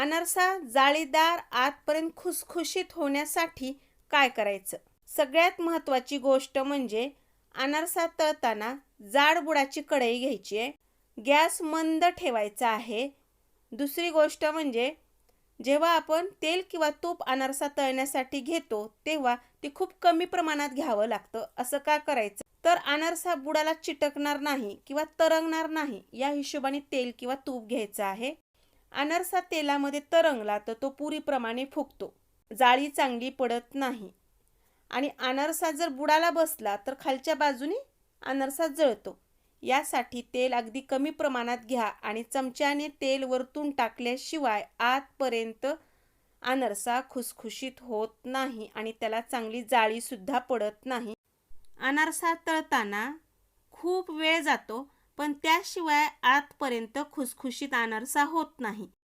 अनारसा जाळीदार आतपर्यंत खुसखुशीत होण्यासाठी काय करायचं? सगळ्यात महत्त्वाची गोष्ट म्हणजे अनारसा तळताना जाड बुडाची कढई घ्यायची आहे. गॅस मंद ठेवायचा आहे. दुसरी गोष्ट म्हणजे जेव्हा आपण तेल किंवा तूप अनारसा तळण्यासाठी घेतो तेव्हा ते खूप कमी प्रमाणात घ्यावं लागतं. असं का करायचं? तर अनारसा बुडाला चिटकणार नाही किंवा तरंगणार नाही या हिशोबाने तेल किंवा तूप घ्यायचं आहे. अनारसा तेलामध्ये तरंगला तर तो पुरीप्रमाणे फुगतो. जाळी चांगली पडत नाही. आणि अनारसा जर बुडाला बसला तर खालच्या बाजूने अनारसा जळतो. यासाठी तेल अगदी कमी प्रमाणात घ्या आणि चमच्याने तेल वरतून टाकल्याशिवाय आतपर्यंत अनारसा खुसखुशीत होत नाही आणि त्याला चांगली जाळीसुद्धा पडत नाही. अनारसा तळताना खूप वेळ जातो पण त्याशिवाय आतपर्यंत खुसखुशीत अनारसा होत नाही.